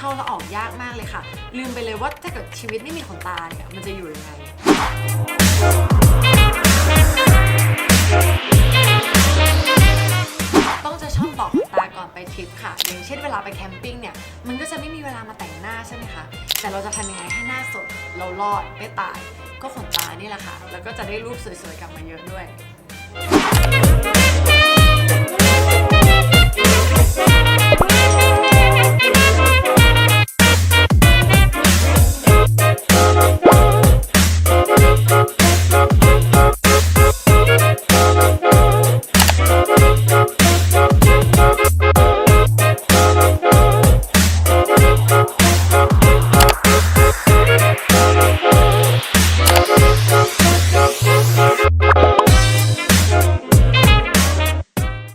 ข้าและออกยากมากเลยค่ะ ลืมไปเลยว่าถ้าเกิดชีวิตไม่มีขนตาเนี่ยมันจะอยู่ยังไงต้องจะชอบบอกขนตาก่อนไปทริปค่ะ อย่างเช่นเวลาไปแคมปิ้งเนี่ย มันก็จะไม่มีเวลามาแต่งหน้าใช่ไหมคะ แต่เราจะทำยังไงให้หน้าสด เรารอดไม่ตาย ก็ขนตานี่แหละค่ะ แล้วก็จะได้รูปสวยๆกลับมาเยอะด้วย